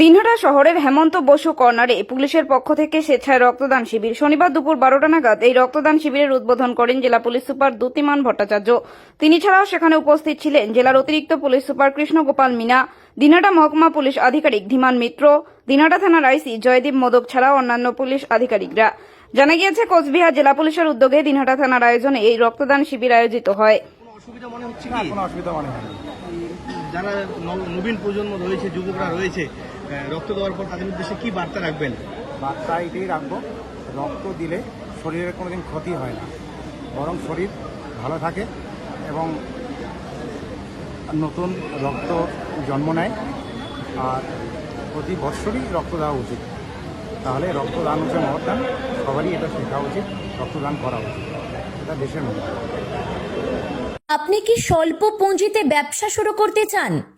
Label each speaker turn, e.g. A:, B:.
A: দিনহাটা শহরের হেমন্ত বসু কর্নারে পুলিশের পক্ষ থেকে স্বেচ্ছায় রক্তদান শিবির। শনিবার দুপুর বারোটা নাগাদ এই রক্তদান শিবিরের উদ্বোধন করেন জেলা পুলিশ সুপার দ্যুতিমান ভট্টাচার্য। তিনি ছাড়াও সেখানে উপস্থিত ছিলেন জেলার অতিরিক্ত পুলিশ সুপার কৃষ্ণগোপাল মিনা দিনহাটা মহকুমা পুলিশ আধিকারিক ধীমান মিত্র দিনহাটা থানার আইসি জয়দীপ মোদক ছাড়াও অন্যান্য পুলিশ আধিকারিকরা। জানা গিয়েছে কোচবিহার জেলা পুলিশের উদ্যোগে দিনহাটা থানার আয়োজনে এই রক্তদান শিবির আয়োজিত হয়।
B: অসুবিধা মনে হচ্ছে
C: না কোনো অসুবিধা মনে হয়নি।
B: যারা নবীন প্রজন্ম রয়েছে যুবকরা রয়েছে রক্ত দেওয়ার পর তাদের উদ্দেশ্যে কি বার্তা রাখবেন?
C: বার্তা এটাই রাখব রক্ত দিলে শরীরের কোনো দিন ক্ষতি হয় না। বরং শরীর ভালো থাকে এবং নতুন রক্ত জন্ম নেয়। আর প্রতি বৎসরই রক্ত দেওয়া উচিত। তাহলে রক্তদান হচ্ছে মহৎদান সবারই এটা শেখা উচিত রক্তদান করা উচিত। এটা দেশের মধ্যে।
D: আপনি কি স্বল্প পুঁজিতে ব্যবসা শুরু করতে চান?